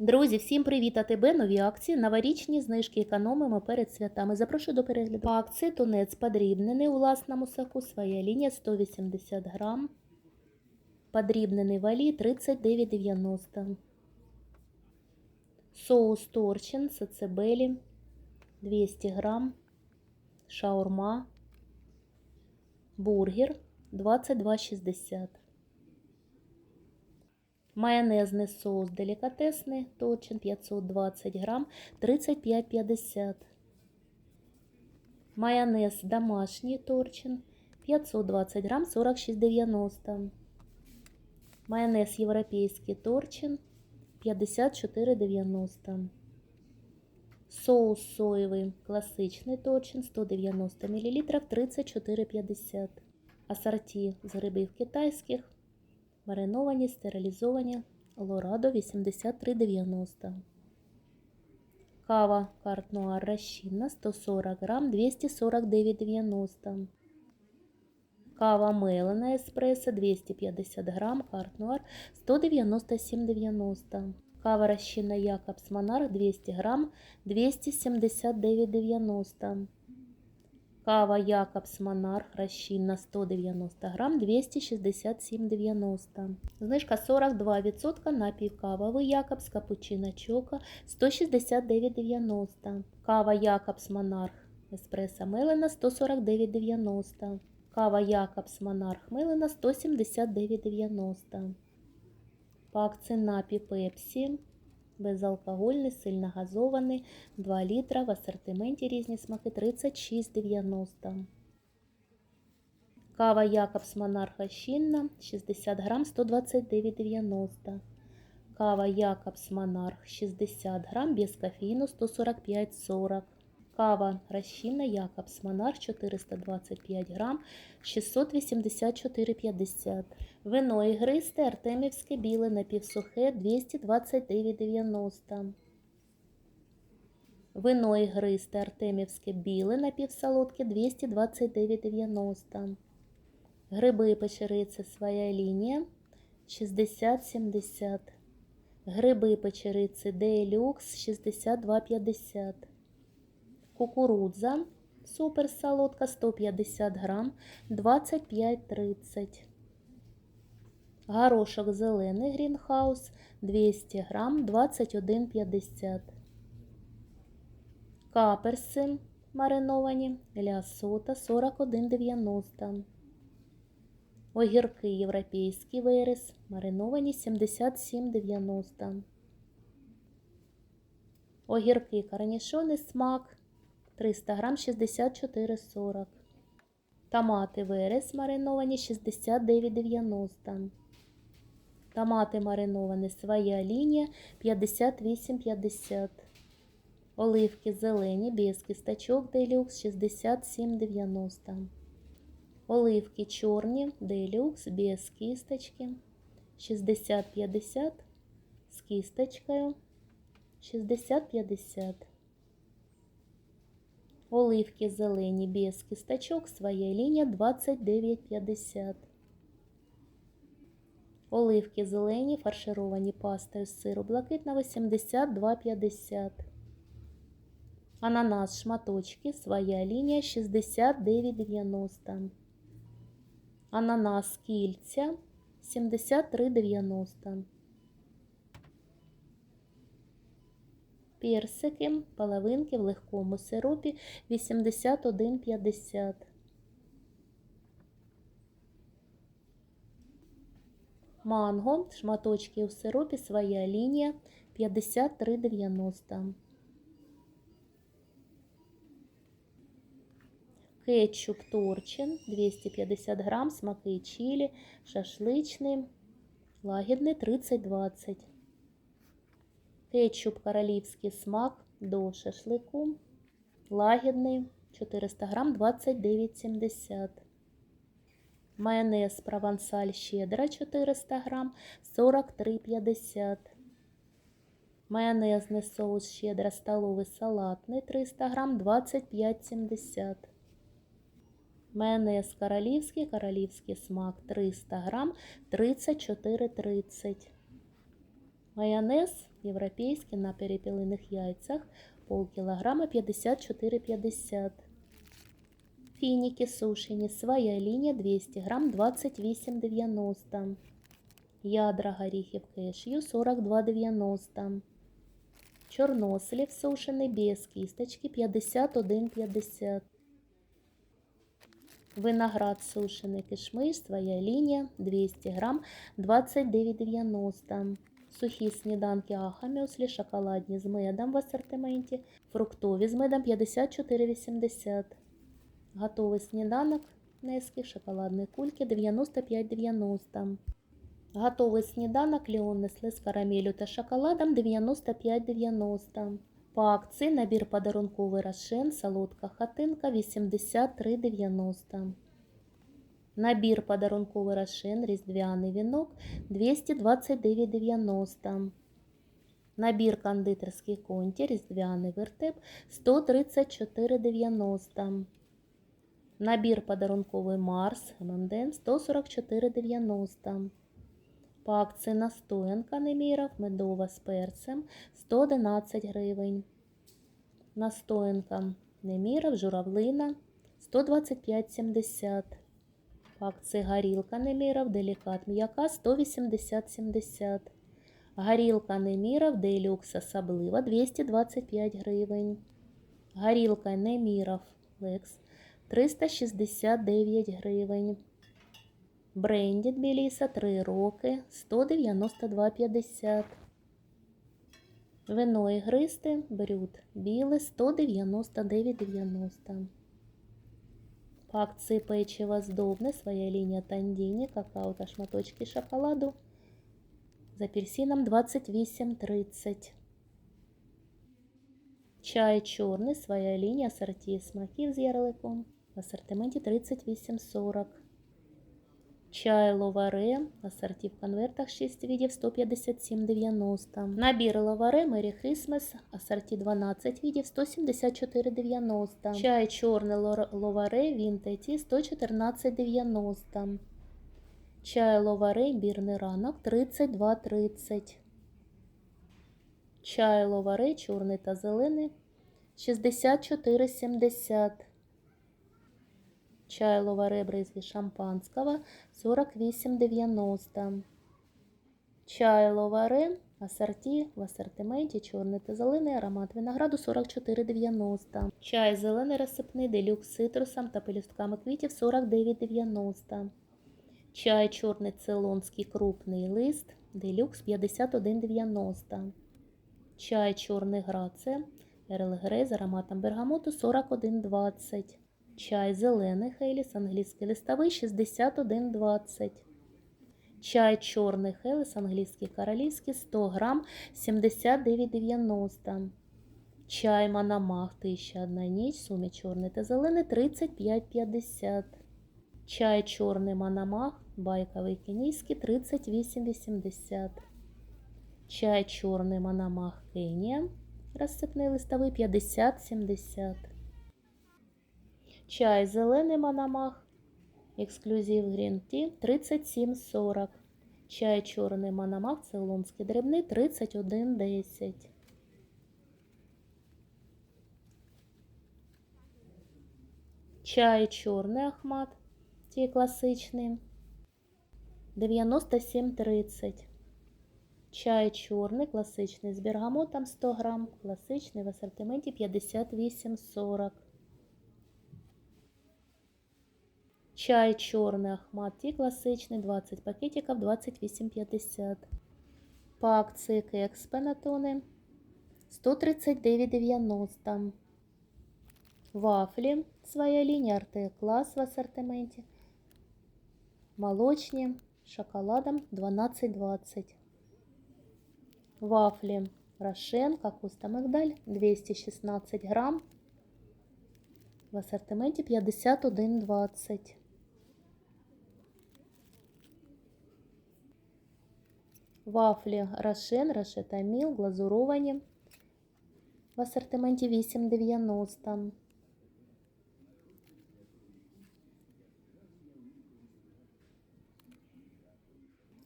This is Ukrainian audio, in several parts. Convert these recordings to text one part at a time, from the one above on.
Друзі, всім привіт! АТБ нові акції, новорічні знижки економимо перед святами. Запрошую до перегляду. По акції тунець подрібнений у власному соку, своя лінія 180 грам. Подрібнений валі 39,90. Соус торчин сацебелі 200 грам. Шаурма. Бургер 22,60. Майонезний соус делікатесний точин 520 грам 35,50. Майонез домашній торчин 520 грам 46,90. Майонез європейський торчин 54,90. Соус соєвий класичний торчин 190 мл 34,50. Асорті з грибів китайських мариновані, стерилізовані, Лорадо 83,90. Кава Карт Нуар розчинна 140 грам 249,90. Кава мелена еспресо 250 грам Карт Нуар 197,90. Кава розчинна Якобс Монарх 200 грам 279,90. Кава Якобс Монарх розчинна 190 грам 267,90. Знижка 42% на півкавовий Якобс Капучино Чоко 169,90. Кава Якобс Монарх Еспресо Мелена 149,90. Кава Якобс Монарх Мелена 179,90. По акції напій Пепсі безалкогольний, сильно газований, 2 літра, в асортименті різні смаки 36,90. Кава Якобс Монарха Щінна 60 грам 129,90. Кава Якобс Монарх 60 грам без кофеїну 145,40. Кава розчинна Якобс Монарх 425 грам 684,50. Вино ігристе Артемівське біле напівсухе 229,90. Вино ігристе Артемівське біле напівсолодке 229,90. Гриби печериці своя лінія 60,70. Гриби печериці Делюкс 62,50. Кукурудза супер солодка 150 грам 25,30. Горошок зелений грінхаус 200 грам 21,50. Каперси мариновані лясота 41,90. Огірки європейський верес мариновані 77,90. Огірки корнішони смак 300 грам 64,40. Томати верес мариновані 69,90. Томати мариновані своя лінія 58,50. Оливки зелені без кісточок делюкс 67,90. Оливки чорні делюкс без кісточки 60,50 з кісточкою 60,50. Оливки зелені без кісточок, своя лінія 29,50. Оливки зелені, фаршировані пастою з сиру блакитного 72,50. Ананас шматочки, своя лінія 69,90. Ананас кільця 73,90. Персики, половинки в легкому сиропі 81,50. Манго, шматочки у сиропі, своя лінія 53,90. Кетчуп Торчин 250 грам, смаки чилі, шашличний, лагідний 30,20. Кетчуп королівський смак до шашлику. Лагідний 400 грам 29,70. Майонез провансаль щедра 400 грам 43,50. Майонезний соус щедра столовий салатний 300 грам 25,70. Майонез королівський, королівський смак 300 грам 34,30. Майонез європейський на перепілиних яйцях полкілограма 54,50. Фініки сушені, своя лінія 200 грам 28,90. Ядра горіхів кешью 42,90. Чорнослів сушений без кісточки 51,50. Виноград сушений кишмиш, своя лінія 200 грам 29,90. Сухі сніданки Ахамюслі, шоколадні з медом в асортименті, фруктові з медом 54,80. Готовий сніданок Нески, шоколадні кульки 95,90. Готовий сніданок Леон Несле з карамелю та шоколадом 95,90. По акції набір подарунковий рошен, солодка хатинка 83,90. Набір подарунковий рошен, різдвяний вінок 229,90. Набір кондитерський конті, різдвяний вертеп 134,90. Набір подарунковий Марс ММДМ 144,90. По акції настоянка Неміров медова з перцем 111 гривень. Настоянка Неміров журавлина 125,70. По акції горілка Неміров делікат м'яка 180,70. Горілка Неміров делюкс особлива 225 гривень. Горілка Неміров Лекс 369 гривень. Брендід Біліса 3 роки 192,50. Вино ігристе Брют біле 199,90. По акції печиво здобне, своя лінія тандіні, какао та шматочки шоколаду з апельсином 28,30. Чай чорний, своя лінія асорті смаків з ярликом в асортименті 38,40. Чай ловаре, асорті в конвертах 6 видів 157,90. Набір ловаре Мері Хрисмес, асорті 12 видів 174,90. Чай чорний ловаре Вінтеті 114,90. Чай ловаре імбірний ранок 32,30. Чай ловаре чорний та зелений 64,70. Чай ловаре бризги шампанського 48,90. Чай ловаре асорті в асортименті чорний та зелений аромат винограду 44,90. Чай зелений розсипний делюкс з цитрусом та пелюстками квітів 49,90. Чай чорний цейлонський крупний лист делюкс 51,90. Чай чорний грація Ерл Грей з ароматом бергамоту 41,20. Чай зелений Хейліс, англійський листовий 61,20. Чай чорний Хейліс, англійський королівський 100 грам 79,90. Чай Манамах 1001 ніч, сумі чорний та зелений 35,50. Чай чорний Манамах, байковий кенійський 38,80. Чай чорний Манамах Кенія, розсипний листовий 50,70. Чай зелений Манамах, ексклюзив Green Tea 37,40. Чай чорний Манамах, цейлонський дрібний 31,10. Чай чорний Ахмат, ті класичний 97,30. Чай чорний, класичний з бергамотом 100 грам, класичний в асортименті 58,40. Чай чорний Ахмат, ті класичний 20 пакетиків 28,50. По акції кекс панатони 139,90. Вафлі, своя лінія Arte клас в асортименті. Молочні з шоколадом 12,20. Вафли Рошен, капуста мигдаль 216 грам. В ассортименті 51,20. Вафлі Рошен, Рошетаміл, глазуровані. В ассортименті 8,90.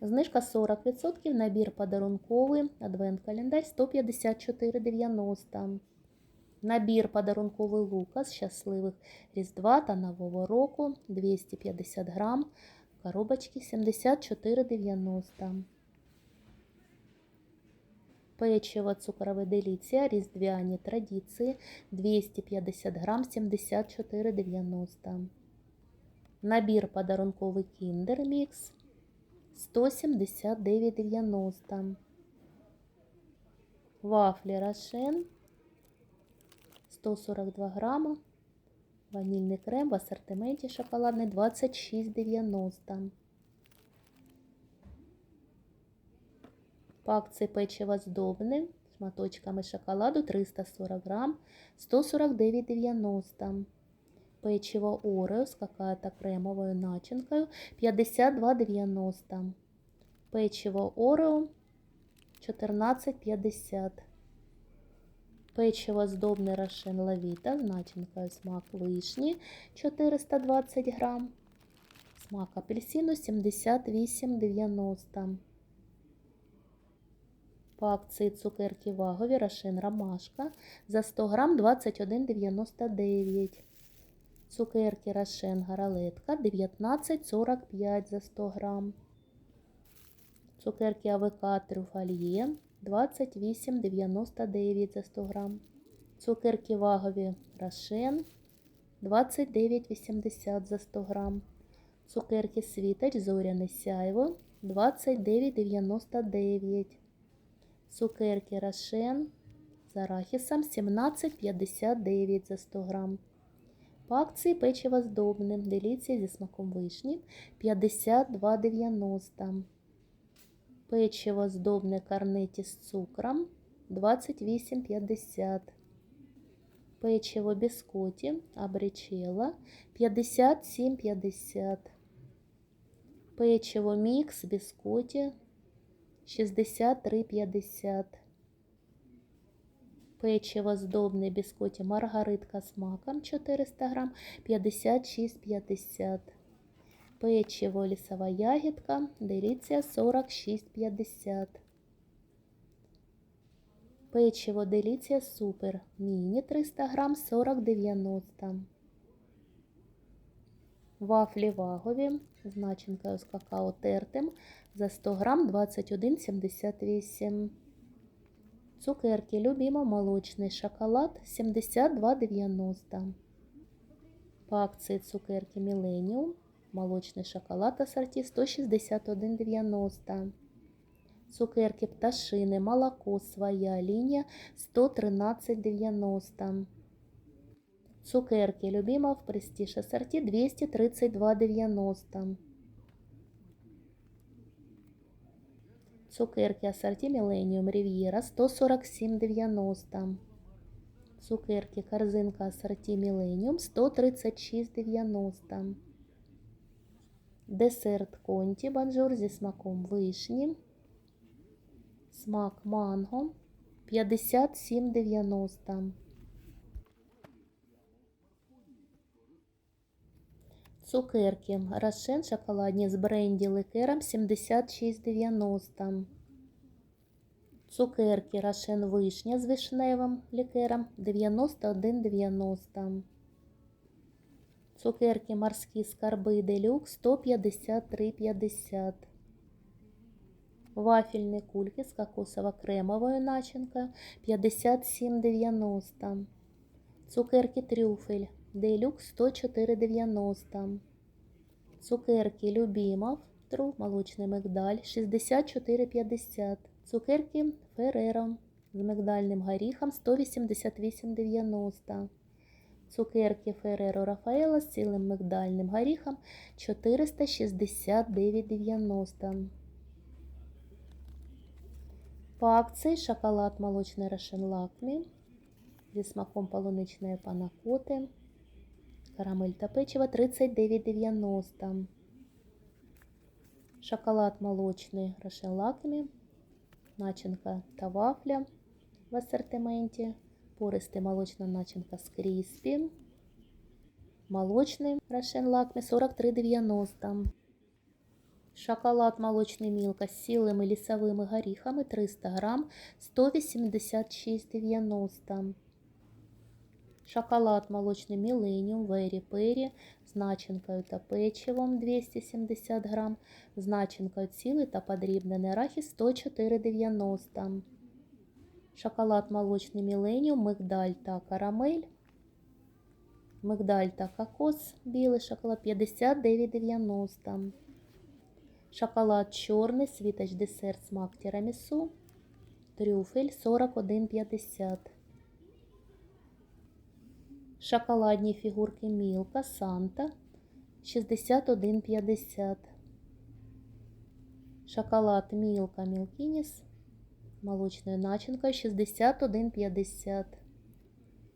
Знижка 40%, набір подарунковий, адвент-календар 154,90. Набір подарунковий Лукас щасливих Різдва та Нового року 250 грам, коробочки 74,90. Печиво цукрове деліція, різдвяні традиції 250 грам 74,90. Набір подарунковий Kinder Mix 179,90. Вафлі Рошен 142 грама. Ванільний крем в асортименті шоколадний 26,90. По акції печиво здобне шматочками шоколаду 340 грам 149,90. Печиво Орео с какая-то кремовой начинкой 52,90. Печиво Орео 14,50. Печиво здобне Рошен Лавіта з начинкою смак вишні 420 грам. Смак апельсину 78,90. Акції цукерки вагові Рошен Ромашка за 100 грам 21,99. Цукерки Рошен Гаралетка 19,45 за 100 грам. Цукерки АВК Трюфальє 28,99 за 100 грам. Цукерки вагові Рошен 29,80 за 100 грам. Цукерки Світоч Зоряне Сяйво 29,99. Цукерки Рошен з арахісом 17,59 за 100 грам. По акції печиво здобне, деліція зі смаком вишні 52,90. Печиво здобне карнеті з цукром 28,50. Печиво біскоті абричела 57,50. Печиво мікс біскоті 63,50. Печиво здобне біскоті маргаритка з маком 400 грам 56,50. Печиво лісова ягідка, деліція 46,50. Печиво деліція супер міні 300 грам 40,90. Вафлі вагові з начинкою з какао тертим за 100 грам 21,78. Цукерки любимо молочний шоколад 72,90. По акції цукерки Millennium молочний шоколад ассорті 161,90. Цукерки пташини, молоко своя лінія 113,90. Цукерки любимо в престиж ассорті 232,90. Цукерки ассорти Millennium Riviera 147,90. Цукерки корзинка ассорти Millennium 136,90. Десерт Конті Банжур зі смаком вишні. Смак манго 57,90. Цукерки Рошен шоколадні з бренді ликером 76,90. Цукерки Рошен вишня з вишневим лікером 91,90. Цукерки морські скарби делюкс 153,50. Вафельні кульки з кокосово-кремовою начинкою 57,90. Цукерки трюфель делюкс 104,90. Цукерки Любімов тру молочний мигдаль 64,50. Цукерки Ферреро з мигдальним горіхом 188,90. Цукерки Ферреро Рафаела з цілим мигдальним горіхом 469,90. По акції шоколад молочний Рошен Лакмі зі смаком полуничної панакоти. Карамель та печиво 39,90. Шоколад молочний Рошен Лакмі. Начинка та вафля в ассортименті. Пористий молочна начинка з кріспі. Молочний Рошен Лакмі 43,90. Шоколад молочний мілка з сілими лісовими горіхами 300 грам 186,90. Шоколад молочний Millennium Very Peri з начинкою та печивом 270 грам, з начинкою цілий та подрібнений арахіс 104,90. Шоколад молочний Millennium, мигдаль та карамель. Мигдаль та кокос, білий шоколад 59,90. Шоколад чорний, світоч десерт, смак тірамісу. Трюфель 41,50. Шоколадні фігурки Мілка Санта 61,50. Шоколад Мілка Мілкініс молочною начинкою 61,50.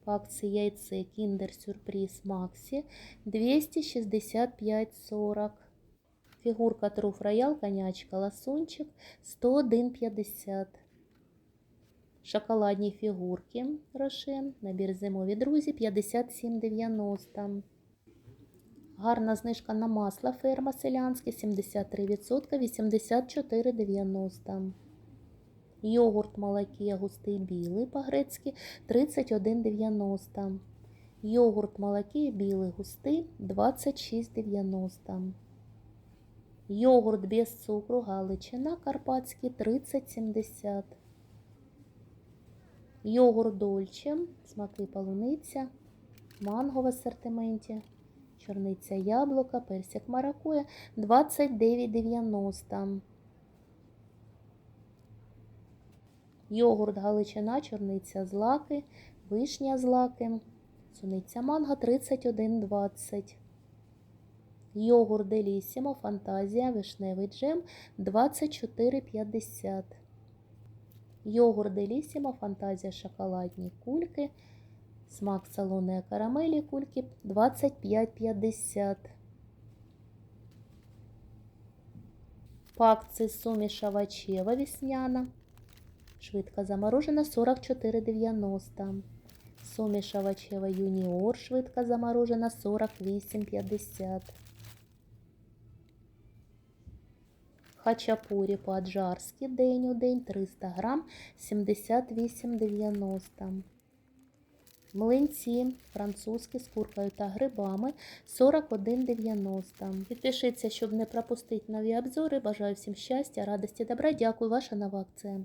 По акції яйце Kinder Сюрприз Максі 265,40. Фігурка Труф Роял, конячка, ласунчик 101,50. Шоколадні фігурки Рошен, набір зимові друзі 57,90. Гарна знижка на масло ферма селянське 73%, 84,90. Йогурт молокія густий білий по-грецьки 31,90. Йогурт молокія білий густий 26,90. Йогурт без цукру Галичина Карпатський 30,70. Йогурт Дольче, смаки полуниця, манго в асортименті, чорниця яблука, персик маракуя 29,90. Йогурт Галичина, чорниця злаки, вишня злаки, суниця манго 31,20. Йогурт Делісімо, фантазія, вишневий джем 24,50. Йогурт Делісімо, фантазія, шоколадні кульки, смак салонної карамелі кульки 25,50. По акції суміш овочева весняна. Швидко заморожена 44,90. Суміш овочева юніор швидко заморожена 48,50. Хачапурі по-аджарськи день у день 300 грам 78,90. Млинці французькі з куркою та грибами 41,90. Підпишіться, щоб не пропустити нові обзори. Бажаю всім щастя, радості, добра. Дякую, ваша нова акція.